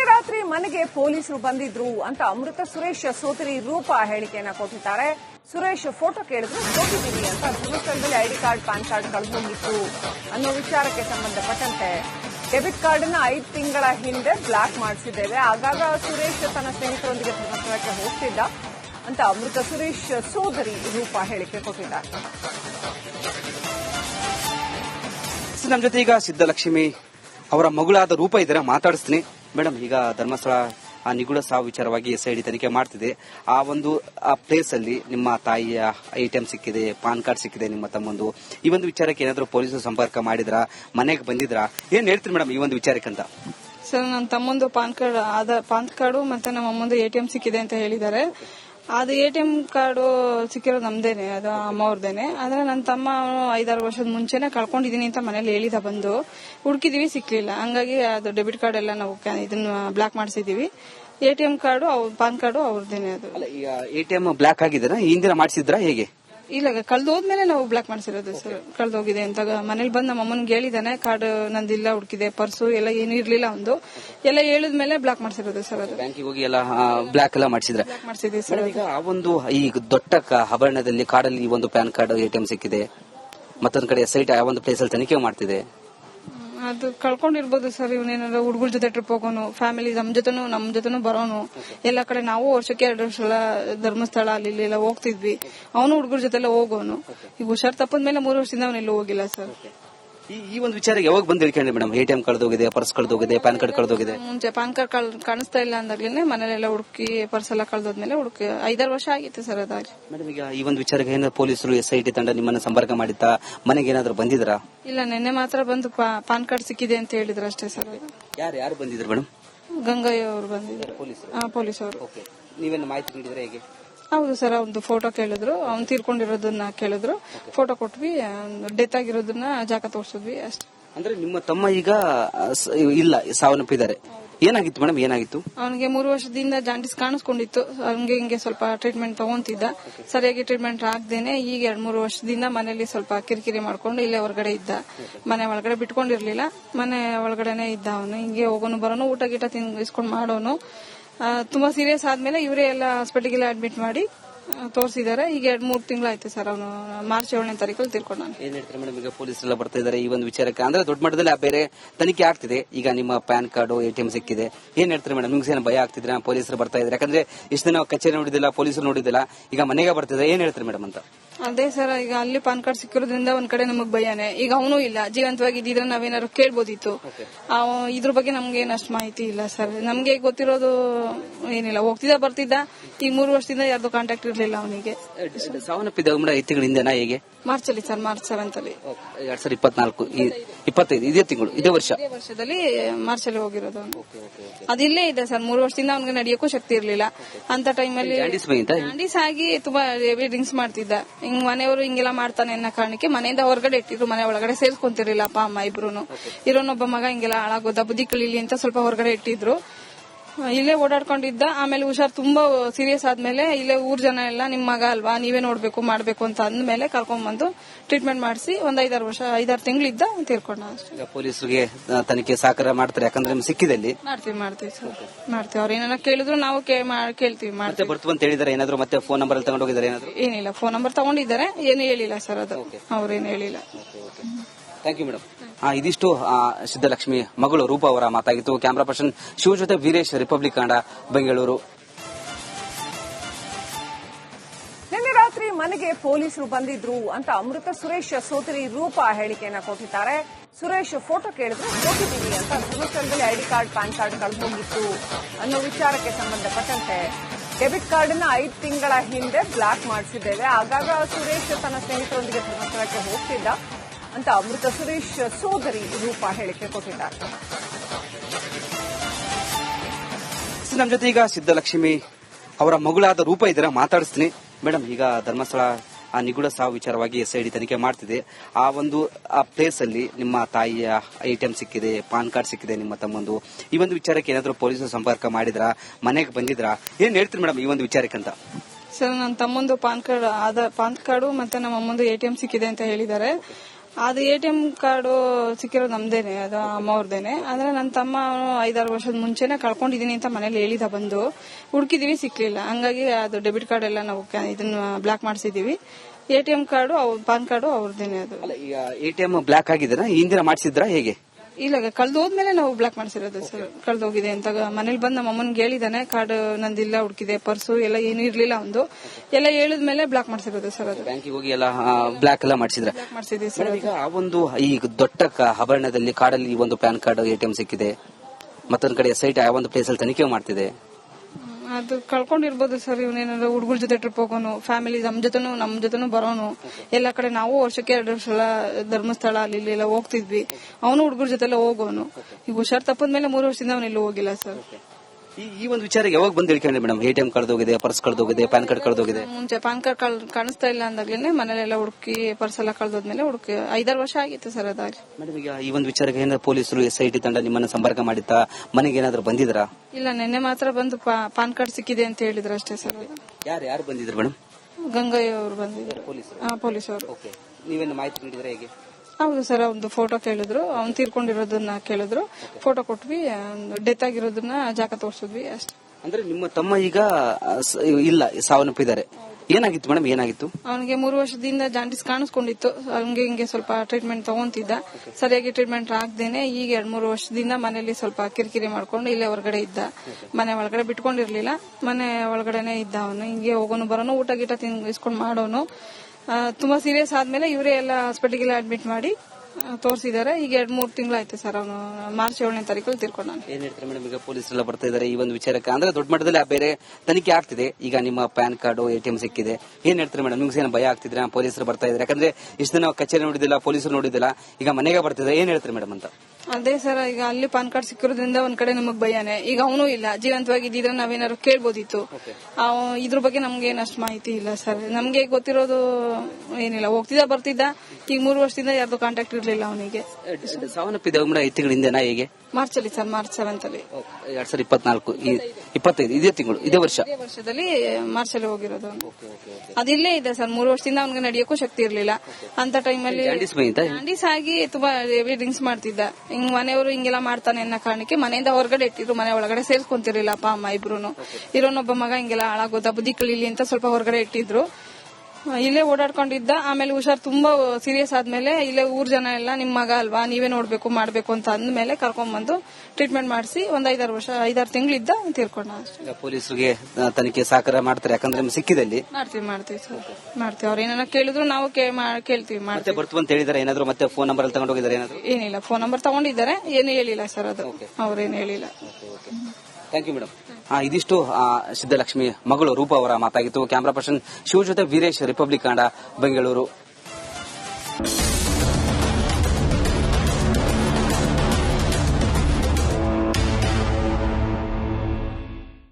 ನಿನ್ನೆ ರಾತ್ರಿ ಮನೆಗೆ ಪೊಲೀಸರು ಬಂದಿದ್ರು ಅಂತ ಅಮೃತ, ಸುರೇಶ್, ಸೋದರಿ ರೂಪ ಹೇಳಿಕೆಯನ್ನ ಕೊಟ್ಟಿದ್ದಾರೆ. ಸುರೇಶ್ ಫೋಟೋ ಕೇಳಿದ್ರು ಹೋಗಿದ್ದೀನಿ ಅಂತ ಧರ್ಮಸ್ಥಳದಲ್ಲಿ ಐಡಿ ಕಾರ್ಡ್, ಪ್ಯಾನ್ ಕಾರ್ಡ್ ಕಳೆದೋಗಿತ್ತು ಅನ್ನೋ ವಿಚಾರಕ್ಕೆ ಸಂಬಂಧಪಟ್ಟಂತೆ ಡೆಬಿಟ್ ಕಾರ್ಡ್ ಅನ್ನ ಐದು ತಿಂಗಳ ಹಿಂದೆ ಬ್ಲಾಕ್ ಮಾಡಿಸಿದ್ದೇವೆ. ಆಗಾಗ ಸುರೇಶ್ ತನ್ನ ಸ್ನೇಹಿತರೊಂದಿಗೆ ಧರ್ಮಸ್ಥಳಕ್ಕೆ ಹೋಗ್ತಿದ್ದ ಅಂತ ಅಮೃತ, ಸುರೇಶ್ ಸೋದರಿ ರೂಪ ಹೇಳಿಕೆ ಕೊಟ್ಟಿದ್ದಾರೆ. ನಮ್ಮ ಜೊತೆ ಈಗ ಸಿದ್ದಲಕ್ಷ್ಮಿ ಅವರ ಮಗಳಾದ ರೂಪ ಇದ್ರೆ ಮಾತಾಡಿಸ್ತೀನಿ. ಮೇಡಮ್, ಈಗ ಧರ್ಮಸ್ಥಳ ಆ ನಿಗೂಢ ಸಾವು ವಿಚಾರವಾಗಿ ಎಸ್ ಐ ತನಿಖೆ ಮಾಡ್ತಿದೆ. ಆ ಒಂದು, ಆ ಪ್ಲೇಸ್ ಅಲ್ಲಿ ನಿಮ್ಮ ತಾಯಿಯ ಐಟಮ್ ಸಿಕ್ಕಿದೆ, ಪಾನ್ ಕಾರ್ಡ್ ಸಿಕ್ಕಿದೆ, ನಿಮ್ಮ ತಮ್ಮಂದು. ಈ ಒಂದು ವಿಚಾರಕ್ಕೆ ಏನಾದರೂ ಪೊಲೀಸರು ಸಂಪರ್ಕ ಮಾಡಿದ್ರ? ಮನೆಗೆ ಬಂದಿದ್ರಾ? ಏನ್ ಹೇಳ್ತೀರಿ ಮೇಡಮ್ ಈ ಒಂದು ವಿಚಾರಕ್ಕಂತ? ಸರ್ ನನ್ನ ತಮ್ಮಂದು PAN card, Aadhaar, PAN card ಮತ್ತೆ ನಮ್ಮ ಅಮ್ಮಂದು ಎ ಟಿ ಎಂ ಸಿಕ್ಕಿದೆ ಅಂತ ಹೇಳಿದ್ದಾರೆ. ಅದು ಎ ಟಿ ಎಂ ಕಾರ್ಡು ಸಿಕ್ಕಿರೋದು ನಮ್ದೇನೆ, ಅದು ಅಮ್ಮ ಅಂದ್ರೆ ನನ್ನ ತಮ್ಮ ಐದಾರು ವರ್ಷದ ಮುಂಚೆನೆ ಕಳ್ಕೊಂಡಿದೀನಿ ಅಂತ ಮನೇಲಿ ಹೇಳಿದ ಬಂದು, ಹುಡುಕಿದೀವಿ, ಸಿಕ್ಲಿಲ್ಲ. ಹಂಗಾಗಿ ಅದು ಡೆಬಿಟ್ ಕಾರ್ಡ್ ಎಲ್ಲ ನಾವು ಇದನ್ನ ಬ್ಲಾಕ್ ಮಾಡಿಸಿದೀವಿ. ಎ ಟಿ ಎಂ ಕಾರ್ಡು ಅವ್ರ ಪಾನ್ ಕಾರ್ಡು ಅವ್ರದೇನೆ ಅದು. ಎ ಟಿ ಎಂ ಬ್ಲಾಕ್ ಆಗಿದ್ದೀರಾ? ಹಿಂದಿನ ಮಾಡಿಸಿದ್ರ ಹೇಗೆ? ಇಲ್ಲ ಕಳ್ದೋದ್ಮೇಲೆ ನಾವು ಬ್ಲಾಕ್ ಮಾಡಿಸಿರೋದು ಸರ್ ಕಳ್ದೋಗಿದೆ. ಅಂತ ಮನೇಲಿ ಬಂದು ನಮ್ಮ ಅಮ್ಮನಿಗೆ ಹೇಳಿದಾನೆ ಕಾರ್ಡ್ ನಂದಿಲ್ಲ ಹುಡುಕಿದೆ ಪರ್ಸು ಎಲ್ಲ ಏನು ಇರ್ಲಿಲ್ಲ ಒಂದು ಎಲ್ಲ ಹೇಳಿದ್ಮೇಲೆ ಬ್ಲಾಕ್ ಮಾಡಿಸಿರೋದು ಸರ್ ಅದು. ಬ್ಯಾಂಕಿಗೆ ಹೋಗಿ ಎಲ್ಲ ಬ್ಲಾಕ್ ಎಲ್ಲ ಮಾಡಿಸಿದ್ರೆ? ಮಾಡಿಸಿದ್ವಿ ಸರ್ ಈಗ ಆ ಒಂದು ಈ ದೊಡ್ಡ ಹಗರಣದಲ್ಲಿ ಕಾಡಲ್ಲಿ ಈ ಒಂದು PAN card A T M ಸಿಕ್ಕಿದೆ. ಮತ್ತೊಂದ್ ಕಡೆ ಸೈಟ್ ಐ ಟಿ ಆ ಒಂದು ಪ್ಲೇಸ್ ಅಲ್ಲಿ ತನಿಖೆ ಮಾಡ್ತಿದೆ. ಅದು ಕಳ್ಕೊಂಡಿರ್ಬೋದು ಸರ್ ಇವನೇನಾದ್ರು ಹುಡುಗರ ಜೊತೆ ಟ್ರಿಪ್ ಹೋಗೋನು ಫ್ಯಾಮಿಲಿ ನಮ್ ಜೊತೆನು ನಮ್ ಜೊತೆನು ಬರೋನು. ಎಲ್ಲ ಕಡೆ ನಾವು ವರ್ಷಕ್ಕೆ ಎರಡು ವರ್ಷ ಧರ್ಮಸ್ಥಳ ಅಲ್ಲಿ ಇಲ್ಲಿ ಎಲ್ಲ ಹೋಗ್ತಿದ್ವಿ. ಅವನು ಹುಡುಗರ ಜೊತೆ ಹೋಗೋನು. ಈಗ ಹುಷಾರ್ ತಪ್ಪದ್ಮೇಲೆ ಮೂರು ವರ್ಷದಿಂದ ಅವನೆಲ್ಲೂ ಹೋಗಿಲ್ಲ ಸರ್. ಈ ಈ ಒಂದು ವಿಚಾರ ಯಾವಾಗ ಬಂದು ಹೇಳ್ಕೊಂಡ್ರಿ ಮೇಡಮ್? ಎ ಟಿ ಎಂ ಕಳೆದೋಗಿದೆ ಪರ್ಸ್ ಕಳೆದೋಗಿದೆ ಪ್ಯಾನ್ ಕಾರ್ಡ್ ಕಳೆದೋಗಿದೆ ಮುಂಚೆ ಪಾನ್ ಕಾರ್ಡ್ ಕಾಣಿಸ್ತಾ ಇಲ್ಲ ಅಂದಾಗ್ಲೇ ಮನೇಲೆಲ್ಲ ಹುಡುಕಿ ಪರ್ಸ್ ಎಲ್ಲ ಕಳೆದೋದ್ಮೇಲೆ ಹುಡುಕಿ ಐದಾರು ವರ್ಷ ಆಗಿತ್ತು ಸರ್ ಅದಾಗಿ. ಮೇಡಮ್ ಈಗ ಈ ಒಂದು ವಿಚಾರಕ್ಕೆ ಏನಾದ್ರು ಪೊಲೀಸರು ಎಸ್ ಐ ಟಿ ತಂಡ ನಿಮ್ಮನ್ನ ಸಂಪರ್ಕ ಮಾಡಿತ್ತಾ? ಮನೆಗೆ ಏನಾದ್ರು ಬಂದಿದ್ರಾ? ಇಲ್ಲ ನಿನ್ನೆ ಮಾತ್ರ ಬಂದು ಪ್ಯಾನ್ ಪಾನ್ ಕಾರ್ಡ್ ಸಿಕ್ಕಿದೆ ಅಂತ ಹೇಳಿದ್ರು ಅಷ್ಟೇ ಸರ್. ಯಾರು ಯಾರು ಬಂದಿದ್ರು ಮೇಡಮ್? ಗಂಗಯ್ಯ ಅವರು ಬಂದಿದ್ರು. ಹಾ ಪೊಲೀಸ್ ಅವರು ಓಕೆ. ನೀವೇನು ಮಾಹಿತಿ ನೀಡಿದ್ರೆ ಹೇಗೆ? ಹೌದು ಸರ್ ಒಂದು ಫೋಟೋ ಕೇಳಿದ್ರು. ಅವ್ನು ತೀರ್ಕೊಂಡಿರೋದನ್ನ ಕೇಳಿದ್ರು. ಫೋಟೋ ಕೊಟ್ವಿ ಡೆತ್ ಆಗಿರೋದನ್ನ ಜಾಗ ತೋರಿಸಿದ್ವಿ ಅಷ್ಟೇ. ಅಂದ್ರೆ ನಿಮ್ಮ ತಮ್ಮ ಈಗ ಸ- ಇಲ್ಲ ಸಾವನ್ನಪ್ಪಿದ್ದಾರೆ ಏನಾಗಿತ್ತು ಮೇಡಮ್ ಏನಾಗಿತ್ತು? ಅವನಿಗೆ ಮೂರು ವರ್ಷದಿಂದ ಜಾಂಡಿಸ್ ಕಾಣಿಸ್ಕೊಂಡಿತ್ತು. ಹಂಗೆ ಹಿಂಗೆ ಸ್ವಲ್ಪ ಟ್ರೀಟ್ಮೆಂಟ್ ತಗೊಂತಿದ್ದ. ಸರಿಯಾಗಿ ಟ್ರೀಟ್ಮೆಂಟ್ ಆಗದೇನೆ ಈಗ ಎರಡ್ ಮೂರು ವರ್ಷದಿಂದ ಮನೆಯಲ್ಲಿ ಸ್ವಲ್ಪ ಕಿರಿಕಿರಿ ಮಾಡ್ಕೊಂಡು ಇಲ್ಲೇ ಹೊರಗಡೆ ಇದ್ದ. ಮನೆ ಒಳಗಡೆ ಬಿಟ್ಕೊಂಡಿರ್ಲಿಲ್ಲ. ಮನೆ ಒಳಗಡೆನೆ ಇದ್ದ ಅವನು. ಹಿಂಗೆ ಹೋಗೋನು ಬರೋನು ಊಟ ಗೀಟ ಇಸ್ಕೊಂಡು ಮಾಡೋನು. ತುಂಬಾ ಸೀರಿಯಸ್ ಆದ್ಮೇಲೆ ಇವರೇ ಎಲ್ಲ ಹಾಸ್ಪಿಟಲ್ಗೆಲ್ಲ ಅಡ್ಮಿಟ್ ಮಾಡಿ ತೋರಿಸಿದ್ದಾರೆ ಈಗ ಎರಡ್ ಮೂರು ತಿಂಗಳಾಯ್ತು ಸರ್ ಅವನು. ಮಾರ್ಚ್ ಏಳನೇ ತಾರೀಕಲ್ಲಿ ತೀರ್ಕೊಂಡಾನೆ ಏನ್ ಹೇಳ್ತಾರೆ ಮೇಡಮ್ ಈಗ ಪೊಲೀಸರೆಲ್ಲ ಬರ್ತಾ ಇದ್ದಾರೆ ಈ ಒಂದು ವಿಚಾರಕ್ಕೆ ಅಂದ್ರೆ ದೊಡ್ಡ ಮಟ್ಟದಲ್ಲಿ ಆ ಬೇರೆ ತನಿಖೆ ಆಗ್ತಿದೆ. ಈಗ ನಿಮ್ಮ PAN card A T M ಸಿಕ್ಕಿದೆ. ಏನ್ ಹೇಳ್ತಾರೆ ಮೇಡಮ್ ನಿಮ್ಗೆ ಏನು ಭಯ ಆಗ್ತಿದ್ರೆ ಪೊಲೀಸರು ಬರ್ತಾ ಇದ್ರೆ. ಯಾಕಂದ್ರೆ ಇಷ್ಟು ದಿನ ಕಚೇರಿ ನೋಡಿದಿಲ್ಲ ಪೊಲೀಸರು ನೋಡಿದಿಲ್ಲ. ಈಗ ಮನೆಗೆ ಬರ್ತಿದೆ ಏನ್ ಹೇಳ್ತಾರೆ ಮೇಡಮ್ ಅಂತ? ಅದೇ ಸರ್ ಈಗ ಅಲ್ಲಿ ಪಾನ್ ಕಾರ್ಡ್ ಸಿಕ್ಕಿರೋದ್ರಿಂದ ಒಂದ್ ಕಡೆ ನಮಗ್ ಭಯನೇ. ಈಗ ಅವನು ಇಲ್ಲ. ಜೀವಂತವಾಗಿ ಇದ್ರೆ ನಾವೇನಾದ್ರು ಕೇಳ್ಬೋದಿತ್ತು. ಇದ್ರ ಬಗ್ಗೆ ನಮ್ಗೆ ಅಷ್ಟು ಮಾಹಿತಿ ಇಲ್ಲ ಸರ್. ನಮ್ಗೆ ಗೊತ್ತಿರೋದು ಏನಿಲ್ಲ. ಹೋಗ್ತಿದ್ದ ಬರ್ತಿದ್ದ. ಈ ಮೂರು ವರ್ಷದಿಂದ ಯಾರ್ದು ಕಾಂಟ್ಯಾಕ್ಟ್ ಇರ್ಲಿಲ್ಲ. ಅವನಿಗೆ. ಸಾವನ್ನಪ್ಪಿದ ಐದು ಹೇಗೆ? ಮಾರ್ಚ್ ಅಲ್ಲಿ ಸರ್ ಮಾರ್ಚ್ ಸೆವೆಂತ್ ಅಲ್ಲಿ ಎರಡ್ ಸಾವಿರದ ಇಪ್ಪತ್ನಾಲ್ಕು ಇಪ್ಪತ್ತೈದು ಇದೇ ತಿಂಗಳು ಇದೇ ವರ್ಷ? ಇದೇ ವರ್ಷದಲ್ಲಿ ಮಾರ್ಚ್ ಅಲ್ಲಿ ಹೋಗಿರೋದು. ಅದಿಲ್ಲೇ ಇದೆ ಸರ್ ಮೂರು ವರ್ಷದಿಂದ ಅವನಿಗೆ ನಡೆಯಕ್ಕೂ ಶಕ್ತಿ ಇರ್ಲಿಲ್ಲ. ಅಂತ ಟೈಮ್ ಅಲ್ಲಿ ಜಾಂಡೀಸ್ ಆಗಿ ತುಂಬಾ ಹೆವಿ ಡ್ರಿಂಕ್ಸ್ ಮಾಡ್ತಿದ್ದ. ಹಿಂಗ್ ಮನೆಯವರು ಹಿಂಗೆಲ್ಲ ಮಾಡ್ತಾನೆ ಅನ್ನೋ ಕಾರಣಕ್ಕೆ ಮನೆಯಿಂದ ಹೊರಗಡೆ ಇಟ್ಟಿದ್ರು ಮನೆ ಒಳಗಡೆ ಸೇರ್ಸ್ಕೊಂತಿರ್ಲಿಲ್ಲ ಅಪ್ಪ ಅಮ್ಮ ಇಬ್ರು ಇರೋನೊಬ್ಬ ಮಗ ಹಿಂಗೆಲ್ಲ ಹಾಳಾಗೋದ ಬುದ್ಧಿ ಕಲೀಲಿ ಅಂತ ಸ್ವಲ್ಪ ಹೊರಗಡೆ ಇಟ್ಟಿದ್ರು. ಇಲ್ಲೇ ಓಡಾಡ್ಕೊಂಡಿದ್ದ. ಆಮೇಲೆ ಹುಷಾರ್ ತುಂಬಾ ಸೀರಿಯಸ್ ಆದ್ಮೇಲೆ ಇಲ್ಲೇ ಊರ್ ಜನ ಎಲ್ಲ ನಿಮ್ ಮಗ ಅಲ್ವಾ? ನೀವೇ ನೋಡ್ಬೇಕು ಮಾಡ್ಬೇಕು ಅಂತ ಅಂದ್ಮೇಲೆ ಕರ್ಕೊಂಡ್ ಬಂದು ಟ್ರೀಟ್ಮೆಂಟ್ ಮಾಡಿಸಿ ಒಂದ್ ಐದಾರು ವರ್ಷ ಐದಾರು ತಿಂಗಳಿದ್ದ ತೀರ್ಕೊಂಡ ಈಗ ಆ, ತನಿಖೆ ಸಹಕಾರ ಮಾಡ್ತಾರೆ. ಯಾಕಂದ್ರೆ ನಿಮ್ಗೆ ಸಿಕ್ಕಿದೆ ಮಾಡ್ತೀವಿ ಮಾಡ್ತೀವಿ ಸರ್. ಮಾಡ್ತೀವಿ. ಅವ್ರ ಏನಾರ ಕೇಳಿದ್ರು ನಾವು ಕೇ- ಕೇಳ್ತೀವಿ ಮತ್ತೆ ಮಾಡ್ತೀವಿ. ಬರ್ತು ಅಂತ ಹೇಳಿದಾರೆ ಏನಾದ್ರು? ಮತ್ತೆ ಫೋನ್ ನಂಬರ್ ಅಲ್ಲಿ ತಗೊಂಡು ಹೋಗಿದ್ದಾರೆ ಏನಾದ್ರು? ಏನಿಲ್ಲ. ಫೋನ್ ನಂಬರ್ ತಗೊಂಡಿದ್ದಾರೆ. ಏನು ಹೇಳಿಲ್ಲ ಸರ್ ಅದು. ಅವ್ರೇನು ಹೇಳಿಲ್ಲ. ಥ್ಯಾಂಕ್ ಯು ಮೇಡಮ್ ಇದಿಷ್ಟು ಸಿದ್ದಲಕ್ಷ್ಮಿ ಮಗಳು ರೂಪ ಅವರ ಮಾತಾಗಿತ್ತು. ಕ್ಯಾಮರಾ ಪರ್ಸನ್ ಶಿವ ಜೊತೆ ವೀರೇಶ್ ರಿಪಬ್ಲಿಕ್ ಕಾಂಡ ಬೆಂಗಳೂರು ನಿನ್ನೆ ರಾತ್ರಿ ಮನೆಗೆ ಪೊಲೀಸರು ಬಂದಿದ್ರು ಅಂತ ಅಮೃತ, ಸುರೇಶ್, ಸೋದರಿ ರೂಪ ಹೇಳಿಕೆಯನ್ನ ಕೊಟ್ಟಿದ್ದಾರೆ. ಸುರೇಶ್ ಫೋಟೋ ಕೇಳಿದ್ರು ಹೋಗಿದ್ದೀವಿ ಅಂತ ಧರ್ಮಸ್ಥಳದಲ್ಲಿ ಐಡಿ ಕಾರ್ಡ್, ಪ್ಯಾನ್ ಕಾರ್ಡ್ ಕಳೆದೋಗಿತ್ತು ಅನ್ನೋ ವಿಚಾರಕ್ಕೆ ಸಂಬಂಧಪಟ್ಟಂತೆ. ಡೆಬಿಟ್ ಕಾರ್ಡ್ನ ಐದು ತಿಂಗಳ ಹಿಂದೆ ಬ್ಲಾಕ್ ಮಾಡಿಸಿದ್ದೇವೆ. ಆಗಾಗ ಸುರೇಶ್ ತನ್ನ ಸ್ನೇಹಿತರೊಂದಿಗೆ ಧರ್ಮಸ್ಥಳಕ್ಕೆ ಹೋಗ್ತಿದ್ದ. ಅಂತ ಅಮೃತ ಸುರೇಶ್ ಸೋದರಿ ರೂಪ ಹೇಳಿಕೆ ಕೊಟ್ಟಿದ್ದಾರೆ. ನಮ್ಮ ಜೊತೆ ಈಗ ಸಿದ್ದಲಕ್ಷ್ಮಿ ಅವರ ಮಗಳಾದ ರೂಪ ಇದ್ರೆ ಮಾತಾಡಿಸ್ತೀನಿ. ಮೇಡಮ್ ಈಗ ಧರ್ಮಸ್ಥಳ ಆ ನಿಗೂಢ ಸಾವು ವಿಚಾರವಾಗಿ ಎಸ್ ಐ ಡಿ ತನಿಖೆ ಮಾಡ್ತಿದೆ. ಆ ಒಂದು ಆ ಪ್ಲೇಸ್ ಅಲ್ಲಿ ನಿಮ್ಮ ತಾಯಿಯ ಐಟಮ್ ಸಿಕ್ಕಿದೆ ಪಾನ್ ಕಾರ್ಡ್ ಸಿಕ್ಕಿದೆ ನಿಮ್ಮ ತಮ್ಮಂದು. ಈ ಒಂದು ವಿಚಾರಕ್ಕೆ ಏನಾದರೂ ಪೊಲೀಸರು ಸಂಪರ್ಕ ಮಾಡಿದ್ರಾ ಮನೆಗೆ ಬಂದಿದ್ರಾ? ಏನ್ ಹೇಳ್ತೀರಿ ಮೇಡಮ್ ಈ ಒಂದು ವಿಚಾರಕ್ಕಂತ? ಸರ್ ನನ್ನ ತಮ್ಮಂದು PAN card Aadhaar PAN card ಮತ್ತೆ ನಮ್ಮ ಅಮ್ಮಂದು ಎ ಟಿ ಎಂ ಸಿಕ್ಕಿದೆ ಅಂತ ಹೇಳಿದ್ದಾರೆ. ಅದು ಎ ಟಿ ಎಂ ಕಾರ್ಡು ಸಿಕ್ಕಿರೋದು ನಮ್ದೇನೆ, ಅದು ಅಮ್ಮ ಅವ್ರದೇನೆ ಅಂದ್ರೆ ನನ್ನ ತಮ್ಮ ಐದಾರು ವರ್ಷದ ಮುಂಚೆನೆ ಕಳ್ಕೊಂಡಿದೀನಿ ಅಂತ ಮನೇಲಿ ಹೇಳಿದ ಬಂದು, ಹುಡುಕಿದೀವಿ ಸಿಕ್ಲಿಲ್ಲ. ಹಂಗಾಗಿ ಅದು ಡೆಬಿಟ್ ಕಾರ್ಡ್ ಎಲ್ಲ ನಾವು ಇದನ್ನ block ಮಾಡಿಸಿದೀವಿ. A T M card PAN card ಅವ್ರದೇನೆ ಅದು. ಈಗ ಎ ಟಿ ಎಂ ಬ್ಲಾಕ್ ಆಗಿದ್ರ ಹಿಂದಿನ ಮಾಡಿಸಿದ್ರ ಹೇಗೆ? ಇಲ್ಲ ಕಳ್ದು ಹೋದ್ಮೇಲೆ ನಾವು ಬ್ಲಾಕ್ ಮಾಡಿಸಿರೋದು ಸರ್ ಕಳ್ದೋಗಿದೆ ಅಂತ. ಮನೇಲಿ ಬಂದು ನಮ್ಮ ಅಮ್ಮನ್ಗೆ ಹೇಳಿದಾನೆ ಕಾರ್ಡ್ ನಂದಿಲ್ಲ ಹುಡುಕಿದೆ ಪರ್ಸು ಎಲ್ಲ ಏನು ಇರ್ಲಿಲ್ಲ ಒಂದು ಎಲ್ಲ ಹೇಳಿದ್ಮೇಲೆ ಬ್ಲಾಕ್ ಮಾಡಿಸಿರೋದು ಸರ್ ಅದು. ಬ್ಯಾಂಕಿಗೆ ಹೋಗಿ ಎಲ್ಲ ಬ್ಲಾಕ್ ಎಲ್ಲ ಮಾಡಿಸಿದ್ರೆ? ಮಾಡಿಸಿದ್ವಿ ಸರ್ ಈಗ ಆ ಒಂದು ಈ ದೊಡ್ಡ ಆಭರಣದಲ್ಲಿ ಕಾರ್ಡಲ್ಲಿ ಈ ಒಂದು PAN card A T M ಸಿಕ್ಕಿದೆ. ಮತ್ತೊಂದ್ ಕಡೆ ಸೈಟ್ ಐ ಟಿ ಆ ಒಂದು ಪ್ಲೇಸ್ ಅಲ್ಲಿ ತನಿಖೆ ಮಾಡ್ತಿದೆ. ಅದು ಕಳ್ಕೊಂಡಿರ್ಬೋದು ಸರ್, ಇವನೇನಾದ್ರು ಹುಡುಗರ ಜೊತೆ ಟ್ರಿಪ್ ಹೋಗೋನು ಫ್ಯಾಮಿಲಿ ನಮ್ ಜೊತೆನು ನಮ್ ಜೊತೆನು ಬರೋನು. ಎಲ್ಲ ಕಡೆ ನಾವು ವರ್ಷಕ್ಕೆ ಎರಡು ವರ್ಷ ಧರ್ಮಸ್ಥಳ, ಅಲ್ಲಿ ಎಲ್ಲ ಹೋಗ್ತಿದ್ವಿ. ಅವನು ಹುಡುಗರ ಜೊತೆ ಎಲ್ಲ ಹೋಗೋನು. ಈಗ ಹುಷಾರ್ ತಪ್ಪದ್ಮೇಲೆ ಮೂರು ವರ್ಷದಿಂದ ಅವನು ಎಲ್ಲೂ ಹೋಗಿಲ್ಲ ಸರ್. ಈ ಒಂದು ವಿಚಾರ ಯಾವಾಗ ಬಂದು ಹೇಳ್ಕೊಂಡ್ರಿ ಮೇಡಮ್? ಎ ಟಿ ಎಂ ಕಳೆದೋಗಿದೆ ಪರ್ಸ್ ಕಳೆದೋಗಿದೆ ಪ್ಯಾನ್ ಕಾರ್ಡ್ ಕಳೆದೋಗಿದೆ. ಮುಂಚೆ ಪಾನ್ ಕಾರ್ಡ್ ಕಾಣಿಸ್ತಾ ಇಲ್ಲ ಅಂದಾಗ್ಲೇನೆ ಮನೇಲೆಲ್ಲ ಹುಡುಕಿ ಪರ್ಸ್ ಎಲ್ಲ ಕಳೆದೋದ್ಮೇಲೆ ಹುಡುಕಿ ಐದಾರು ವರ್ಷ ಆಗಿತ್ತು ಸರ್ ಅದಾಗಿ ಮೇಡಮ್ ಈಗ ಈ ಒಂದು ವಿಚಾರಕ್ಕೆ ಏನಾದ್ರು ಪೊಲೀಸರು ಎಸ್ ಐ ಟಿ ತಂಡ ನಿಮ್ಮನ್ನ ಸಂಪರ್ಕ ಮಾಡಿತ್ತಾ? ಮನೆಗೆ ಏನಾದ್ರು ಬಂದಿದ್ರಾ? ಇಲ್ಲ ನಿನ್ನೆ ಮಾತ್ರ ಬಂದು ಪ್ಯಾನ್ ಪಾನ್ ಕಾರ್ಡ್ ಸಿಕ್ಕಿದೆ ಅಂತ ಹೇಳಿದ್ರು ಅಷ್ಟೇ ಸರ್. ಯಾರು ಯಾರು ಬಂದಿದ್ರು ಮೇಡಮ್? ಗಂಗಯ್ಯ ಅವರು ಬಂದಿದ್ರು ಹಾ ಪೊಲೀಸ್ ಅವರು ಓಕೆ. ನೀವೇನು ಮಾಹಿತಿ ನೀಡಿದ್ರೆ ಹೇಗೆ? ಹೌದು ಸರ್ ಒಂದು ಫೋಟೋ ಕೇಳಿದ್ರು. ಅವ್ನು ತೀರ್ಕೊಂಡಿರೋದನ್ನ ಕೇಳಿದ್ರು. ಫೋಟೋ ಕೊಟ್ವಿ. ಡೆತ್ ಆಗಿರೋದನ್ನ ಜಾಗ ತೋರಿಸಿದ್ವಿ ಅಷ್ಟೇ. ಅಂದ್ರೆ ನಿಮ್ಮ ತಮ್ಮ ಈಗ ಸ- ಇಲ್ಲ ಸಾವನ್ನಪ್ಪಿದ್ದಾರೆ. ಏನಾಗಿತ್ತು ಮೇಡಮ್ ಏನಾಗಿತ್ತು? ಅವನಿಗೆ ಮೂರು ವರ್ಷದಿಂದ ಜಾಂಡಿಸ್ ಕಾಣಿಸ್ಕೊಂಡಿತ್ತು. ಹಂಗೆ ಹಿಂಗೆ ಸ್ವಲ್ಪ ಟ್ರೀಟ್ಮೆಂಟ್ ತಗೊಂತಿದ್ದ. ಸರಿಯಾಗಿ ಟ್ರೀಟ್ಮೆಂಟ್ ಆಗ್ದೇನೆ ಈಗ ಎರಡ್ ಮೂರು ವರ್ಷದಿಂದ ಮನೇಲಿ ಸ್ವಲ್ಪ ಕಿರಿಕಿರಿ ಮಾಡ್ಕೊಂಡು ಇಲ್ಲೇ ಹೊರಗಡೆ ಇದ್ದ. ಮನೆ ಒಳಗಡೆ ಬಿಟ್ಕೊಂಡಿರ್ಲಿಲ್ಲ. ಮನೆ ಒಳಗಡೆನೆ ಇದ್ದ ಅವನು. ಹಿಂಗೆ ಹೋಗೋನು ಬರೋನು ಊಟ ಗೀಟ ತಿನ್ಗಿಸ್ಕೊಂಡು ಮಾಡೋನು. ಆ, ತುಂಬಾ ಸೀರಿಯಸ್ ಆದ್ಮೇಲೆ ಇವರೇ ಎಲ್ಲ ಹಾಸ್ಪಿಟಲ್ಗೆಲ್ಲ ಅಡ್ಮಿಟ್ ಮಾಡಿ ತೋರಿಸಿದ್ದಾರೆ. ಈಗ ಎರಡ್ ಮೂರ್ ತಿಂಗಳಾಯ್ತು ಸರ್ ಅವನು ಮಾರ್ಚ್ ಏಳನೇ ತಾರೀಕಲ್ಲಿ ತೀರ್ಕೊಂಡಾನೆ ಏನ್ ಹೇಳ್ತಾರೆ ಮೇಡಮ್ ಈಗ ಪೊಲೀಸರೆಲ್ಲ ಬರ್ತಾ ಇದಾರೆ. ಈ ಒಂದು ವಿಚಾರಕ್ಕೆ ಅಂದ್ರೆ ದೊಡ್ಡ ಮಟ್ಟದಲ್ಲಿ ಬೇರೆ ತನಿಖೆ ಆಗ್ತಿದೆ. ಈಗ ನಿಮ್ಮ PAN card, A T M ಸಿಕ್ಕಿದೆ. ಏನ್ ಹೇಳ್ತಾರೆ ಮೇಡಮ್ ನಿಮ್ಗೆ ಏನೋ ಭಯ ಆಗ್ತಿದ್ರೆ? ಪೊಲೀಸರು ಬರ್ತಾ ಇದಾರೆ. ಯಾಕಂದ್ರೆ ಇಷ್ಟು ದಿನ ಕಚೇರಿ ನೋಡಿದಿಲ್ಲ ಪೊಲೀಸರು ನೋಡಿದಿಲ್ಲ ಈಗ ಮನೆಗೆ ಬರ್ತಿದ್ರೆ. ಏನ್ ಹೇಳ್ತಾರೆ ಮೇಡಮ್ ಅಂತ? ಅದೇ ಸರ್ ಈಗ ಅಲ್ಲಿ ಪಾನ್ ಕಾರ್ಡ್ ಸಿಕ್ಕಿರೋದ್ರಿಂದ ಒಂದ್ ಕಡೆ ನಮಗ್ ಭಯನೇ. ಈಗ ಅವನು ಇಲ್ಲ ಜೀವಂತವಾಗಿ ಇದ್ದಿದ್ರೆ ನಾವೇನಾದ್ರು ಕೇಳ್ಬೋದಿತ್ತು. ಇದ್ರ ಬಗ್ಗೆ ನಮ್ಗೆ ಏನಷ್ಟು ಮಾಹಿತಿ ಇಲ್ಲ ಸರ್. ನಮ್ಗೆ ಗೊತ್ತಿರೋದು ಏನಿಲ್ಲ. ಹೋಗ್ತಿದ್ದ ಬರ್ತಿದ್ದ. ಈಗ ಮೂರು ವರ್ಷದಿಂದ ಯಾರ್ದು ಕಾಂಟ್ಯಾಕ್ಟ್ ಇರ್ಲಿಲ್ಲ ಅವನಿಗೆ. ತಿಂಗಳ ಹಿಂದೆನಾ ಹೇಗೆ? ಮಾರ್ಚ್ ಅಲ್ಲಿ ಸರ್ ಮಾರ್ಚ್ ಸೆವೆಂತ್ ಅಲ್ಲಿ. ಎರಡ್ ಸಾವಿರದ ಇಪ್ಪತ್ನಾಲ್ಕು ಇಪ್ಪತ್ತೈದು ಇದೇ ತಿಂಗಳು ಇದೇ ವರ್ಷ. ಇದೇ ವರ್ಷದಲ್ಲಿ ಮಾರ್ಚ್ ಅಲ್ಲಿ ಹೋಗಿರೋದು. ಅದಿಲ್ಲೇ ಇದೆ ಸರ್ ಮೂರು ವರ್ಷದಿಂದ ಅವನಿಗೆ ನಡೆಯೋಕ್ಕೂ ಶಕ್ತಿ ಇರ್ಲಿಲ್ಲ. ಅಂತ ಟೈಮಲ್ಲಿ ಅಲ್ಲಿ? ಜಾಂಡೀಸ್ ಆಗಿ ತುಂಬಾ ಹೆವಿ ಡ್ರಿಂಕ್ಸ್ ಮಾಡ್ತಿದ್ದ. ಹಿಂಗ್ ಮನೆಯವರು ಹಿಂಗೆಲ್ಲ ಮಾಡ್ತಾನೆ ಅನ್ನೋ ಕಾರಣಕ್ಕೆ ಮನೆಯಿಂದ ಹೊರಗಡೆ ಇಟ್ಟಿದ್ರು ಮನೆ ಒಳಗಡೆ ಸೇರ್ಸ್ಕೊಂತಿರ್ಲಿಲ್ಲ ಅಪ್ಪ ಅಮ್ಮ ಇಬ್ರು ಇರೋನೊಬ್ಬ ಮಗ ಹಿಂಗೆಲ್ಲ ಹಾಳಾಗೋದ ಬುದ್ಧಿ ಕಲೀಲಿ ಅಂತ ಸ್ವಲ್ಪ ಹೊರಗಡೆ ಇಟ್ಟಿದ್ರು. ಇಲ್ಲೇ ಓಡಾಡ್ಕೊಂಡಿದ್ದ. ಆಮೇಲೆ ಹುಷಾರ್ ತುಂಬಾ ಸೀರಿಯಸ್ ಆದ್ಮೇಲೆ ಇಲ್ಲೇ ಊರ್ ಜನ ಎಲ್ಲ ನಿಮ್ ಮಗ ಅಲ್ವಾ ನೀವೇ ನೋಡ್ಬೇಕು ಮಾಡ್ಬೇಕು ಅಂತ ಅಂದ್ಮೇಲೆ ಕರ್ಕೊಂಡ್ ಬಂದು ಟ್ರೀಟ್ಮೆಂಟ್ ಮಾಡಿಸಿ ಒಂದ್ ಐದಾರು ವರ್ಷ ಐದಾರು ತಿಂಗಳಿದ್ದ ತೀರ್ಕೊಂಡ ಅಷ್ಟೇ. ಪೊಲೀಸರಿಗೆ ತನಿಖೆ ಸಹಕಾರ ಮಾಡ್ತಾರೆ ಯಾಕಂದ್ರೆ ನಿಮ್ಮ ಸಿಕ್ಕಿದೆ ಮಾಡ್ತೀವಿ ಮಾಡ್ತೀವಿ ಸರ್. ಮಾಡ್ತೀವಿ. ಅವ್ರು ಏನಾರ ಕೇಳಿದ್ರು ನಾವು ಕೇಳ್ತೀವಿ ಮತ್ತೆ ಬರ್ತೀವಿ ಬರ್ತು ಅಂತ ಹೇಳಿದಾರೆ ಏನಾದ್ರು ಮತ್ತೆ ಫೋನ್ ನಂಬರ್ ಅಲ್ಲಿ ತಗೊಂಡು ಹೋಗಿದ್ದಾರೆ ಏನಾದ್ರು? ಏನಿಲ್ಲ ಫೋನ್ ನಂಬರ್ ತಗೊಂಡಿದ್ದಾರೆ ಏನು ಹೇಳಿಲ್ಲ ಸರ್ ಅದು. ಅವ್ರೇನು ಹೇಳಿಲ್ಲ. ಥ್ಯಾಂಕ್ ಯು ಮೇಡಮ್ ಇದಿಷ್ಟು ಸಿದ್ದಲಕ್ಷ್ಮಿ ಮಗಳು ರೂಪ ಅವರ ಮಾತಾಗಿತ್ತು. ಕ್ಯಾಮ್ರಾ ಪರ್ಸನ್ ಶಿವ ಜೊತೆ ವೀರೇಶ್ ರಿಪಬ್ಲಿಕ್ ಕಾಂಡ ಬೆಂಗಳೂರು.